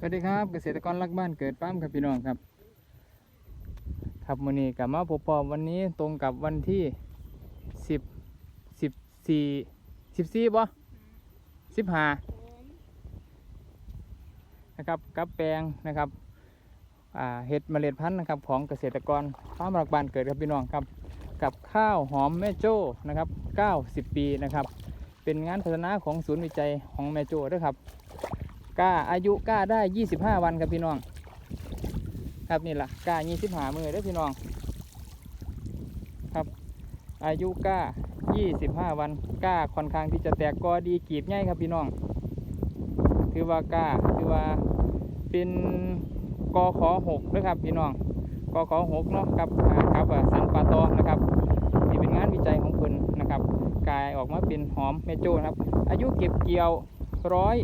สวัสดีครับเกษตรกรรักบ้านเกิดป้ามครับพี่น้องครับ ครับวันนี้กลับมาพบพอวันนี้ตรงกับวันที่สิบสิบสี่สิบสี่บ่สิบห้านะครับกับแปลงนะครับอ่าเห็ดเมล็ดพันธุ์นะครับของเกษตรกรฟ้ามรักบ้านเกิดครับพี่น้องครับ กับข้าวหอมแม่โจ้นะครับ90 ปีนะครับ เป็นงานพัฒนาของศูนย์วิจัยของแม่โจ้ด้วยครับ ก้าอายุก้าได้25วันครับพี่น้อง ครับนี่แหละก้า25มือเด้พี่น้อง ครับ อายุก้า25วันก้าค่อนข้างที่จะแตกกอดีกีบง่ายครับพี่น้อง ถือว่าก้าถือว่าเป็นกอขอ6นะครับพี่น้องกอขอ6เนาะครับครับสันปาตองนะครับนี่เป็นงานวิจัยของเพิ่นนะครับกลายออกมาเป็นหอมเมโจ้นะครับ อายุเก็บเกี่ยว ร้อย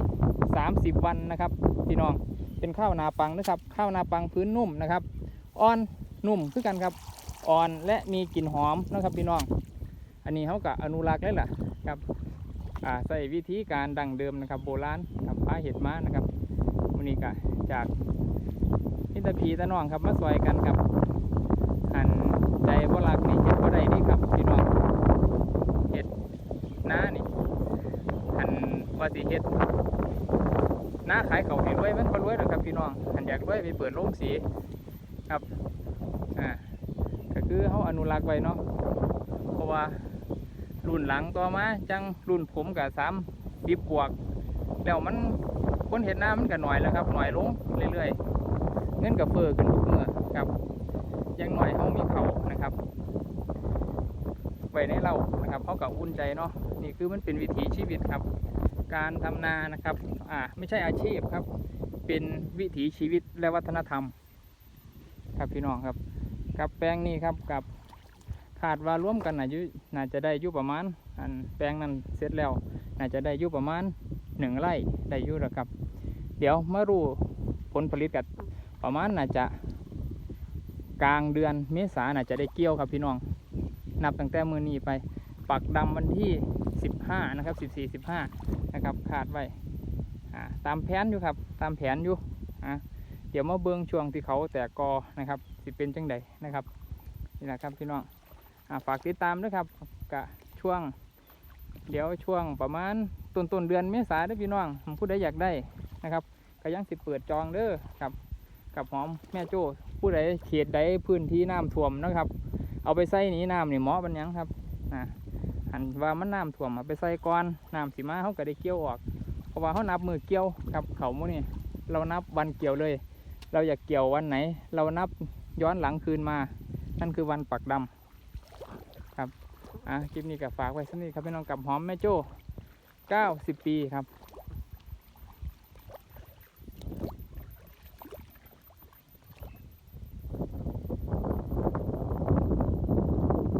30 วันนะครับ พี่น้องเป็นข้าวนาปังนะครับ ข้าวนาปังพื้นนุ่มนะครับอ่อนนุ่มคือกันครับอ่อนและมีกลิ่นหอมนะครับพี่น้อง อันนี้เขากับอนุรักษ์เลยล่ะครับใส่วิธีการดั้งเดิมนะครับ โบราณครับพาเห็ดมานะครับวันนี้ก็จากนิตาพีตะน้องครับมาซอยกันครับหันใจบ่รักนี่เห็ดบ่ได้นี่ครับพี่น้องเห็ดน้านี่หันว่าสิเหน้าขายเขาเห็นไว้มันก็รวยนะครับพี่น้องหันอยากรวยไปเปิดโรงสีครับอ่าก็คือเขาอนุรักษ์ไว้เนาะเพราะว่ารุ่นหลังต่อมาจังรุ่นผมกับสามสิบบวก แล้วมันคนเห็นหน้ามันก็หน่อยแล้วครับหน่อยลงเรื่อยๆเงินกับเฟอขึ้นทุกเมื่อครับยังหน่อยเขามีเขา ไว้ในเรานะครับเขากับอุ่นใจเนาะนี่คือมันเป็นวิถีชีวิตครับ การทำนานะครับอ่าไม่ใช่อาชีพครับ เป็นวิถีชีวิตและวัฒนธรรม ครับพี่น้องครับ กับแปลงนี้ครับกับคาดว่าร่วมกันน่าจะน่าจะได้อยู่ประมาณอันแปลงนั้นเสร็จแล้ว น่าจะได้อยู่ประมาณหนึ่งไร่ได้อยู่แล้วครับ เดี๋ยวมารู้ผลผลิตกันประมาณน่าจะกลางเดือนเมษาน่าจะได้เกี่ยวครับพี่น้อง นับตั้งแต่มือนี้ไป ปักดำวันที่ 15 นะครับ 14 15 นะครับคาดไว้ตามแผนอยู่ครับตามแผนอยู่เดี๋ยวมาเบิ่งช่วงที่เขาแตกกอนะครับสิเป็นจังใดนะครับนี่แหละครับพี่น้องฝากติดตามด้วยครับกะช่วง เดี๋ยวช่วงประมาณต้นต้นเดือนเมษาด้อพี่น้องผมผู้ใดอยากได้นะครับก็ยังสิเปิดจองเด้อครับกับหอมแม่โจ้ผู้ใดเขตใดพื้นที่น้ำท่วมนะครับ เอาไปใส่หนีน้ำนี่เหมาะบันยังครับอ่าหันว่ามันน้ำท่วมเอาไปใส่ก้อนน้ำสีมาเขาก็ได้เกี่ยวออก เพราะว่าเขานับมือเกี่ยวครับเขาโมนี่เรานับวันเกี่ยวเลย เราอยากเกี่ยววันไหน เรานับย้อนหลังคืนมา นั่นคือวันปักดำครับอะคลิปนี้ก็ฝากไว้สักนิดครับพี่น้องกับหอมแม่โจ้90 ปีครับ